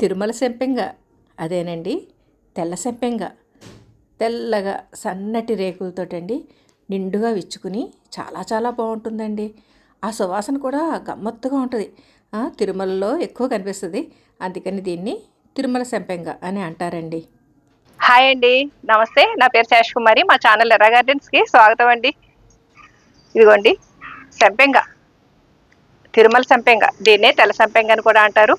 తిరుమల సెంపెంగ. అదేనండి తెల్ల సెంపెంగ. తెల్లగా సన్నటి రేకులతోటండి నిండుగా విచ్చుకుని చాలా చాలా బాగుంటుందండి. ఆ సువాసన కూడా గమ్మత్తుగా ఉంటుంది. తిరుమలలో ఎక్కువ కనిపిస్తుంది. అందుకని దీన్ని తిరుమల సెంపెంగ అని అంటారండి. హాయ్ అండి నమస్తే. నా పేరు శేష్ కుమారి. మా ఛానల్ ఎర్ర గార్డెన్స్కి స్వాగతం అండి. ఇదిగోండి సెంపెంగ. తిరుమల సంపెంగ. దీన్నే తెల్ల సంపెంగ అని కూడా అంటారు.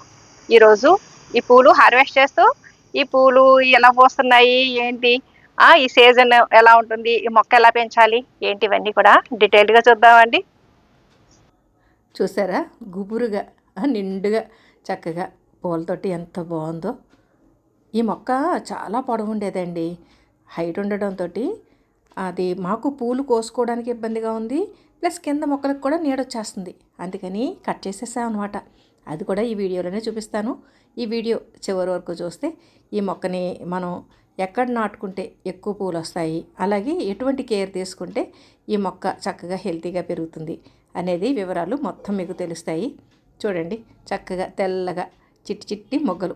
ఈరోజు ఈ పూలు హార్వెస్ట్ చేస్తూ ఈ పూలు ఎలా పోస్తున్నాయి ఏంటి? ఆ ఈ సీజన్ ఎలా ఉంటుంది ఈ మొక్క ఎలా పెంచాలి ఏంటి ఇవన్నీ కూడా డీటెయిల్డ్గా చూద్దామండి. చూసారా? గుబురుగా నిండుగా చక్కగా పూలతోటి ఎంత బాగుందో. ఈ మొక్క చాలా పొడవు ఉండేదండి హైట్ ఉండడంతో అది మాకు పూలు కోసుకోవడానికి ఇబ్బందిగా ఉంది. ప్లస్ కింద మొక్కలకు కూడా నీడొచ్చేస్తుంది. అందుకని కట్ చేసేసాం అనమాట అది కూడా ఈ వీడియోలోనే చూపిస్తాను. ఈ వీడియో చివరి వరకు చూస్తే ఈ మొక్కని మనం ఎక్కడ నాటుకుంటే ఎక్కువ పూలు వస్తాయి అలాగే ఎటువంటి కేర్ తీసుకుంటే ఈ మొక్క చక్కగా హెల్తీగా పెరుగుతుంది అనేది వివరాలు మొత్తం మీకు తెలుస్తాయి. చూడండి చక్కగా తెల్లగా చిట్టి చిట్టి మొగ్గలు.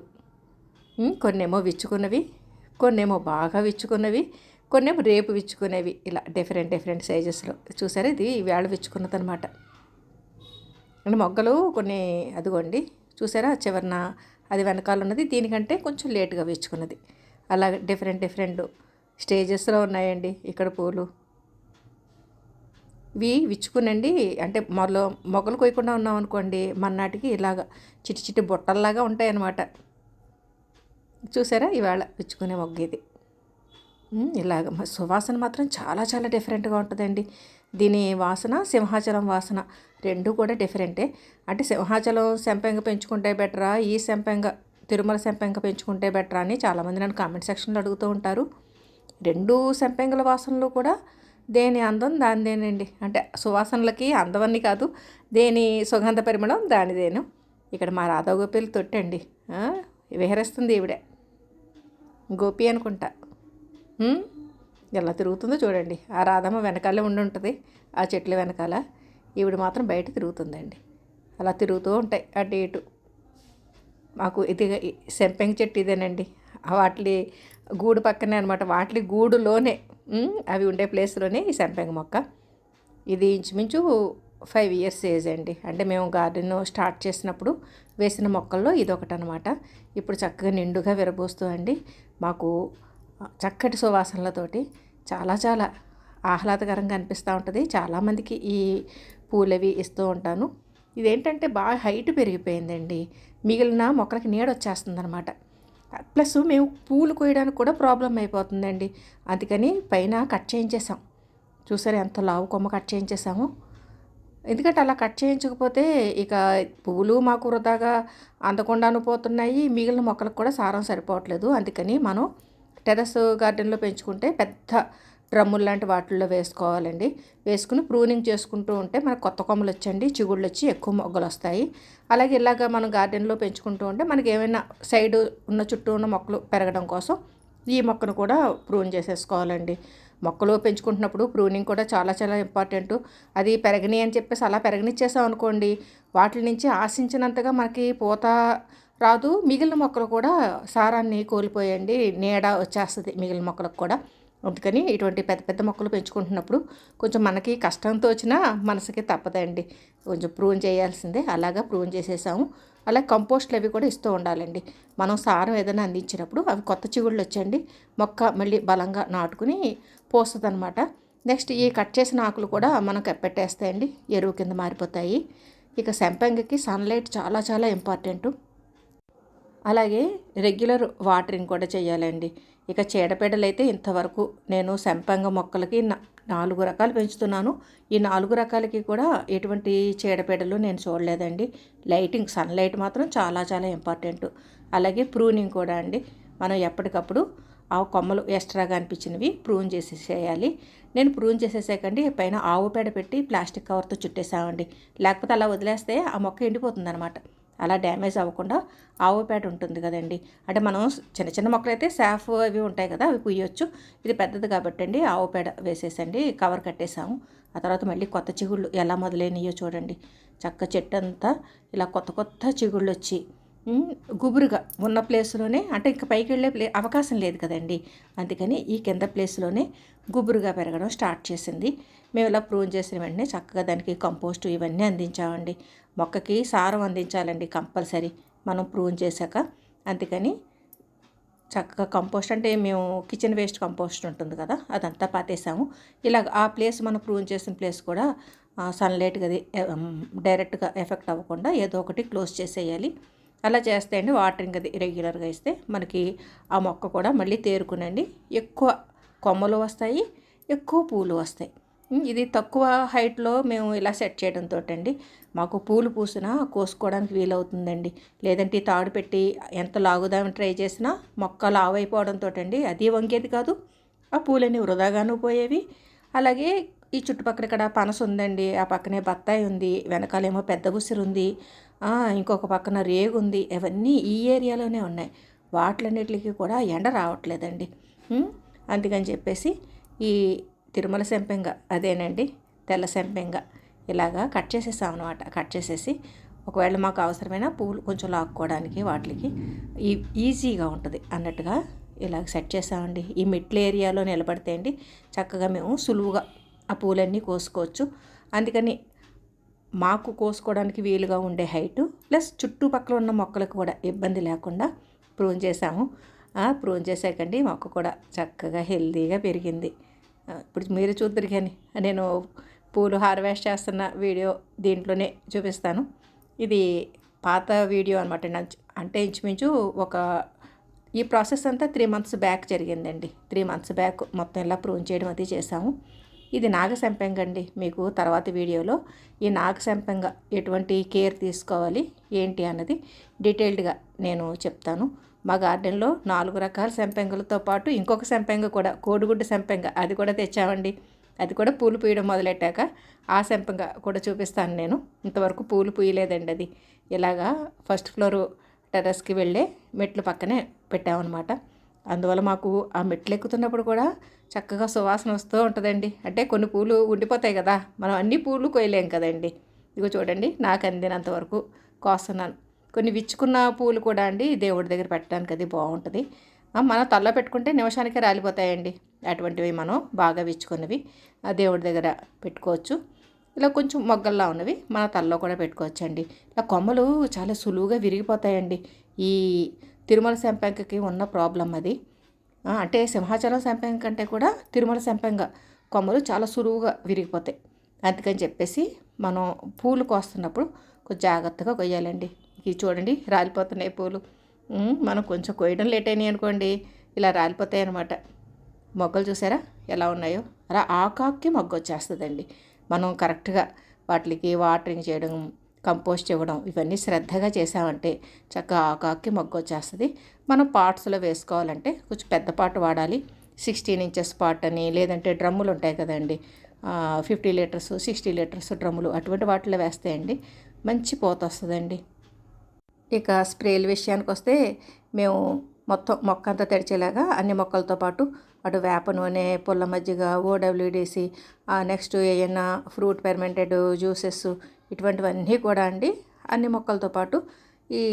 కొన్నేమో విచ్చుకున్నవి కొన్నేమో బాగా విచ్చుకున్నవి కొన్నేమో రేపు విచ్చుకునేవి ఇలా డిఫరెంట్ డిఫరెంట్ సైజెస్లో. చూసారా ఇది వేళ విచ్చుకున్నది అనమాట అంటే మొగ్గలు కొన్ని అదిగోండి చూసారా? చివరన అది వెనకాల ఉన్నది. దీనికంటే కొంచెం లేట్గా విచ్చుకున్నది అలా డిఫరెంట్ డిఫరెంట్ స్టేజెస్లో ఉన్నాయండి ఇక్కడ పూలు. ఇవి విచ్చుకునండి. అంటే మొదలు మొగ్గలు కొయ్యకుండా ఉన్నాం అనుకోండి మన్నాటికి ఇలాగ చిట్టి చిట్టి బుట్టల్లాగా ఉంటాయన్నమాట. చూసారా? ఇవాళ విచ్చుకునే మొగ్గ ఇది. ఇలాగ సువాసన మాత్రం చాలా చాలా డిఫరెంట్గా ఉంటుందండి. దీని వాసన సింహాచలం వాసన. రెండు కూడా డిఫరెంటే. అంటే సింహాచలం సెంపెంగ పెంచుకుంటే బెటరా ఈ సెంపెంగ తిరుమల సెంపెంగ పెంచుకుంటే బెటరా అని చాలామంది నన్ను కామెంట్ సెక్షన్లో అడుగుతూ ఉంటారు. రెండు సెంపెంగల వాసనలు కూడా దేని అందం దానిదేనండి. అంటే సువాసనలకి అందమని కాదు దేని సుగంధ పరిమళం దానిదేను. ఇక్కడ మా రాధా గోపిలు తొట్టండి విహరిస్తుంది ఈవిడ. గోపి అనుకుంటా. ఎలా తిరుగుతుందో చూడండి. ఆ రాధమ్మ వెనకాలే ఉండి ఉంటుంది ఆ చెట్ల వెనకాల. ఈవిడ మాత్రం బయట తిరుగుతుందండి. అలా తిరుగుతూ ఉంటాయి అటు ఇటు మాకు ఇది సెంపెంగ్ చెట్టు ఇదేనండి. వాటి గూడు పక్కనే అనమాట వాటి గూడులోనే అవి ఉండే ప్లేస్లోనే ఈ సెంపెంగ మొక్క. ఇది ఇంచుమించు ఫైవ్ ఇయర్స్ ఏజ్ అండి. అంటే మేము గార్డెన్ స్టార్ట్ చేసినప్పుడు వేసిన మొక్కల్లో ఇది ఒకటి అనమాట ఇప్పుడు చక్కగా నిండుగా విరబోస్తూ అండి. మాకు చక్కటి సువాసనలతోటి చాలా చాలా ఆహ్లాదకరంగా అనిపిస్తూ ఉంటుంది. చాలామందికి ఈ పూలవి ఇస్తూ ఉంటాను. ఇదేంటంటే బాగా హైట్ పెరిగిపోయిందండి. మిగిలిన మొక్కలకి నీడ వచ్చేస్తుంది అనమాట ప్లస్ మేము పూలు కోయడానికి కూడా ప్రాబ్లం అయిపోతుందండి. అందుకని పైన కట్ చేయించేసాం. చూసారు ఎంత లావు కొమ్మ కట్ చేయించేసాము. ఎందుకంటే అలా కట్ చేయించకపోతే ఇక పువ్వులు మాకు వృధాగా అందకుండాను పోతున్నాయి. మిగిలిన మొక్కలకు కూడా సారం సరిపోవట్లేదు. అందుకని మనం టెర్రస్ గార్డెన్లో పెంచుకుంటే పెద్ద డ్రమ్ములు లాంటి వాటిల్లో వేసుకోవాలండి. వేసుకుని ప్రూనింగ్ చేసుకుంటూ ఉంటే మనకు కొత్త కొమ్మలు వచ్చండి చిగుళ్ళు వచ్చి ఎక్కువ మొగ్గలు వస్తాయి. అలాగే ఇలాగ మనం గార్డెన్లో పెంచుకుంటూ ఉంటే మనకి ఏమైనా సైడ్ ఉన్న చుట్టూ ఉన్న మొక్కలు పెరగడం కోసం ఈ మొక్కను కూడా ప్రూన్ చేసేసుకోవాలండి. మొక్కలు పెంచుకుంటున్నప్పుడు ప్రూనింగ్ కూడా చాలా చాలా ఇంపార్టెంట్. అది పెరగని అని చెప్పేసి అలా పెరగనిచ్చేసాం అనుకోండి వాటి నుంచి ఆశించినంతగా మనకి పూత రాదు. మిగిలిన మొక్కలు కూడా సారాన్ని కోల్పోయండి నీడ వచ్చేస్తుంది మిగిలిన మొక్కలకు కూడా. అందుకని ఇటువంటి పెద్ద పెద్ద మొక్కలు పెంచుకుంటున్నప్పుడు కొంచెం మనకి కష్టంతో వచ్చినా మనసుకి తప్పదండి. కొంచెం ప్రూన్ చేయాల్సిందే. అలాగా ప్రూన్ చేసేసాము. అలా కంపోస్ట్లు అవి కూడా ఇస్తూ ఉండాలండి. మనం సారం ఏదైనా అందించినప్పుడు అవి కొత్త చిగుళ్ళు వచ్చండి మొక్క మళ్ళీ బలంగా నాటుకుని పోస్తుంది అనమాట నెక్స్ట్ ఈ కట్ చేసిన ఆకులు కూడా మనం కప్పెట్టేస్తాయండి ఎరువు కింద మారిపోతాయి. ఇక సెంపంగికి సన్లైట్ చాలా చాలా ఇంపార్టెంట్. అలాగే రెగ్యులర్ వాటరింగ్ కూడా చేయాలండి. ఇక చీడపీడలైతే ఇంతవరకు నేను సంపంగ మొక్కలకి నాలుగు రకాలు పెంచుతున్నాను. ఈ నాలుగు రకాలకి కూడా ఎటువంటి చీడపీడలు నేను చూడలేదండి. లైటింగ్ సన్లైట్ మాత్రం చాలా చాలా ఇంపార్టెంట్. అలాగే ప్రూనింగ్ కూడా అండి. మనం ఎప్పటికప్పుడు ఆ కొమ్మలు ఎక్స్ట్రాగా అనిపించినవి ప్రూన్ చేసేసేయాలి. నేను ప్రూన్ చేసేసాకండి. పైన ఆవు పేడ పెట్టి ప్లాస్టిక్ కవర్తో చుట్టేసామండి. లేకపోతే అలా వదిలేస్తే ఆ మొక్క ఎండిపోతుంది అనమాట అలా డ్యామేజ్ అవ్వకుండా ఆవు పేడ ఉంటుంది కదండి. అంటే మనం చిన్న చిన్న మొక్కలు అయితే సాఫ్ అవి ఉంటాయి కదా అవి పుయ్యొచ్చు ఇది పెద్దది కాబట్టి అండి ఆవు పేడ వేసేసండి కవర్ కట్టేసాము. ఆ తర్వాత మళ్ళీ కొత్త చిగుళ్ళు ఎలా మొదలైనయో చూడండి. చక్క చెట్టు అంతా ఇలా కొత్త కొత్త చిగుళ్ళు వచ్చి గుబురుగా ఉన్న ప్లేస్లోనే అంటే ఇంకా పైకి వెళ్ళే ప్లే అవకాశం లేదు కదండి. అందుకని ఈ కింద ప్లేస్లోనే గుబురుగా పెరగడం స్టార్ట్ చేసింది. మేము ఇలా ప్రూన్ చేసిన వెంటనే చక్కగా దానికి కంపోస్ట్ ఇవన్నీ అందించామండి. మొక్కకి సారం అందించాలండి కంపల్సరీ. మనం ప్రూన్ చేశాక. అందుకని చక్కగా కంపోస్ట్ అంటే మేము కిచెన్ వేస్ట్ కంపోస్ట్ ఉంటుంది కదా అదంతా పాతేసాము. ఇలా ఆ ప్లేస్ మనం ప్రూన్ చేసిన ప్లేస్ కూడా సన్లైట్గా అది డైరెక్ట్గా ఎఫెక్ట్ అవ్వకుండా ఏదో ఒకటి క్లోజ్ చేసేయాలి. అలా చేస్తే అండి వాటరింగ్ అది రెగ్యులర్గా ఇస్తే మనకి ఆ మొక్క కూడా మళ్ళీ తేరుకునండి. ఎక్కువ కొమ్మలు వస్తాయి ఎక్కువ పూలు వస్తాయి. ఇది తక్కువ హైట్లో మేము ఇలా సెట్ చేయడంతో అండి మాకు పూలు పూసినా కోసుకోవడానికి వీలవుతుందండి. లేదంటే తాడు పెట్టి ఎంత లాగుదామని ట్రై చేసినా మొక్క లావు అండి అది వంగేది కాదు ఆ పూలన్నీ వృధాగాను పోయేవి. అలాగే ఈ చుట్టుపక్కల ఇక్కడ పనస ఉందండి ఆ పక్కనే బత్తాయి ఉంది వెనకాలేమో పెద్ద ఉసిరు ఉంది ఇంకొక పక్కన రేగు ఉంది ఇవన్నీ ఈ ఏరియాలోనే ఉన్నాయి. వాటిలన్నిటికి కూడా ఎండ రావట్లేదండి. అందుకని చెప్పేసి ఈ తిరుమల సెంపెంగ అదేనండి తెల్ల సెంపెంగ ఇలాగా కట్ చేసేసాం అనమాట కట్ చేసేసి ఒకవేళ మాకు అవసరమైన పువ్వులు కొంచెం లాక్కోవడానికి వాటికి ఈ ఈజీగా ఉంటుంది అన్నట్టుగా ఇలాగ సెట్ చేసామండి. ఈ మిట్ల ఏరియాలో నిలబడితే అండి చక్కగా మేము సులువుగా ఆ పూలన్నీ కోసుకోవచ్చు. అందుకని మాకు కోసుకోవడానికి వీలుగా ఉండే హైటు ప్లస్ చుట్టుపక్కల ఉన్న మొక్కలకు కూడా ఇబ్బంది లేకుండా ప్రూన్ చేసాము ప్రూన్ చేసాకండి మొక్క కూడా చక్కగా హెల్తీగా పెరిగింది. ఇప్పుడు మీరు చూద్దరు కానీ నేను పూలు హార్వెస్ట్ చేస్తున్న వీడియో దీంట్లోనే చూపిస్తాను. ఇది పాత వీడియో అనమాట అంటే ఇంచుమించు ఒక ఈ ప్రాసెస్ అంతా త్రీ మంత్స్ బ్యాక్ జరిగిందండి. త్రీ మంత్స్ బ్యాక్ మొత్తం ఇలా ప్రూన్ చేయడం అది చేసాము ఇది నాగసంపెంగ అండి. మీకు తర్వాత వీడియోలో ఈ నాగసంపెంగ ఎటువంటి కేర్ తీసుకోవాలి ఏంటి అన్నది డీటెయిల్డ్గా నేను చెప్తాను. మా గార్డెన్లో నాలుగు రకాల సంపెంగలతో పాటు ఇంకొక సంపెంగ కూడా కోడిగుడ్డు సంపెంగ అది కూడా తెచ్చామండి. అది కూడా పూలు పూయడం మొదలెట్టాక ఆ సంపెంగ కూడా చూపిస్తాను నేను. ఇంతవరకు పూలు పూయలేదండి అది. ఇలాగా ఫస్ట్ ఫ్లోర్ టెర్రస్కి వెళ్ళే మెట్లు పక్కనే పెట్టామన్నమాట. అందువల్ల మాకు ఆ మెట్లు ఎక్కుతున్నప్పుడు కూడా చక్కగా సువాసన వస్తూ ఉంటుందండి. అంటే కొన్ని పూలు ఉండిపోతాయి కదా మనం అన్ని పూలు కొయ్యలేం కదండి. ఇదిగో చూడండి నాకు అందినంత వరకు కోస్తున్నాను. కొన్ని విచ్చుకున్న పూలు కూడా అండి దేవుడి దగ్గర పెట్టడానికి అది బాగుంటుంది. మనం తల్లో పెట్టుకుంటే నిమిషానికే రాలిపోతాయండి. అటువంటివి మనం బాగా విచ్చుకున్నవి ఆ దేవుడి దగ్గర పెట్టుకోవచ్చు. ఇలా కొంచెం మొగ్గల్లా ఉన్నవి మన తల్లో కూడా పెట్టుకోవచ్చండి. ఇలా కొమ్మలు చాలా సులువుగా విరిగిపోతాయండి. ఈ తిరుమల సంపెంగకి ఉన్న ప్రాబ్లం అది. అంటే సింహాచలం సంపెంగ కంటే కూడా తిరుమల సంపెంగ కొమ్మలు చాలా సులువుగా విరిగిపోతాయి. అందుకని చెప్పేసి మనం పూలు కోస్తున్నప్పుడు కొంచెం జాగ్రత్తగా కొయ్యాలండి. ఇవి చూడండి రాలిపోతున్నాయి పూలు. మనం కొంచెం కొయ్యడం లేట్ అయినాయి అనుకోండి ఇలా రాలిపోతాయి అనమాట మొగ్గలు చూసారా ఎలా ఉన్నాయో? అలా ఆకాకి మొగ్గ వచ్చేస్తుందండి మనం కరెక్ట్గా వాటికి వాటరింగ్ చేయడం కంపోస్ట్ ఇవ్వడం ఇవన్నీ శ్రద్ధగా చేసామంటే చక్కగా ఆకాకి మొగ్గ వచ్చేస్తుంది. మనం పాట్స్లో వేసుకోవాలంటే కొంచెం పెద్ద పాట్ వాడాలి. సిక్స్టీన్ ఇంచెస్ పాట్ అని లేదంటే డ్రమ్ములు ఉంటాయి కదండి. ఫిఫ్టీ లీటర్స్ సిక్స్టీ లీటర్స్ డ్రమ్ములు అటువంటి వాటిలో వేస్తాయండి. మంచి పోత వస్తుందండి. ఇక స్ప్రేల విషయానికి వస్తే మేము మొత్తం మొక్క అంతా తెరిచేలాగా అన్ని మొక్కలతో పాటు అటు వేప నూనె పుల్ల మజ్జిగ ఓడబ్ల్యూడిసి నెక్స్ట్ ఏమైనా ఫ్రూట్ పెర్మెంటెడ్ జ్యూసెస్ ఇటువంటివన్నీ కూడా అండి. అన్ని మొక్కలతో పాటు ఈ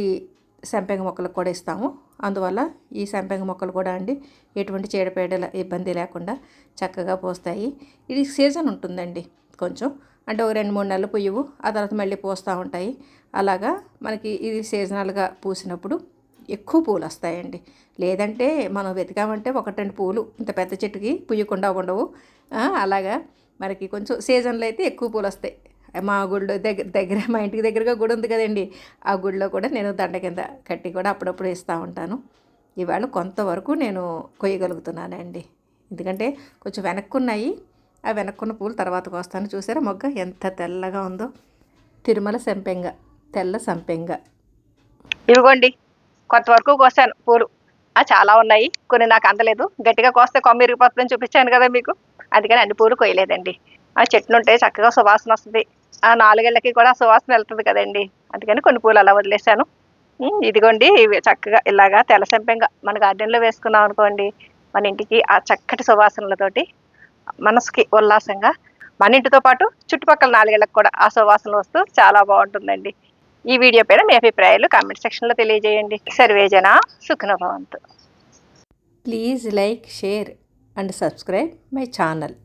సంపెంగ మొక్కలకు కూడా ఇస్తాము. అందువల్ల ఈ సంపెంగ మొక్కలు కూడా అండి ఎటువంటి చీడపీడల ఇబ్బంది లేకుండా చక్కగా పోస్తాయి. ఇది సీజన్ ఉంటుందండి కొంచెం. అంటే ఒక రెండు మూడు నెలలు పుయ్యవు ఆ తర్వాత మళ్ళీ పోస్తూ ఉంటాయి. అలాగా మనకి ఇది సీజనల్గా పూసినప్పుడు ఎక్కువ పూలు వస్తాయండి. లేదంటే మనం వెతికామంటే ఒకటి రెండు పూలు ఇంత పెద్ద చెట్టుకి పుయ్యకుండా ఉండవు. అలాగా మనకి కొంచెం సీజన్లో అయితే ఎక్కువ పూలు వస్తాయి. మా గుడిలో దగ్గర దగ్గర మా ఇంటికి దగ్గరగా గుడి ఉంది కదండి. ఆ గుడిలో కూడా నేను దండ కింద కట్టి కూడా అప్పుడప్పుడు ఇస్తూ ఉంటాను. ఇవాళ కొంతవరకు నేను కొయ్యగలుగుతున్నానండి. ఎందుకంటే కొంచెం వెనక్కున్నాయి. ఆ వెనక్కున్న పూలు తర్వాత కోస్తాను. చూసారా మొగ్గ ఎంత తెల్లగా ఉందో. తిరుమల సంపెంగ తెల్ల సంపెంగ. ఇవిగోండి కొంతవరకు కోసాను పూలు. చాలా ఉన్నాయి. కొన్ని నాకు అందలేదు. గట్టిగా కోస్తే కొమ్మ ఇరిగిపోతుందని చూపించాను కదా మీకు. అందుకని అన్ని పూలు కొయ్యలేదండి. ఆ చెట్లు ఉంటే చక్కగా సువాసన వస్తుంది. ఆ నాలుగేళ్ళకి కూడా సువాసన వెళ్తుంది కదండి. అందుకని కొన్ని పూలు అలా వదిలేశాను. ఇదిగోండి చక్కగా ఇలాగా తెల్ల సంపెంగా మన గార్డెన్లో వేసుకున్నాం అనుకోండి మన ఇంటికి ఆ చక్కటి సువాసనలతోటి మనసుకి ఉల్లాసంగా మన ఇంటితో పాటు చుట్టుపక్కల నాలుగేళ్ళకి కూడా ఆ సువాసనలు వస్తూ చాలా బాగుంటుందండి. ఈ వీడియో పైన మీ అభిప్రాయాలు కామెంట్ సెక్షన్లో తెలియజేయండి. సర్వేజన సుఖనభవంతు please like share and subscribe my channel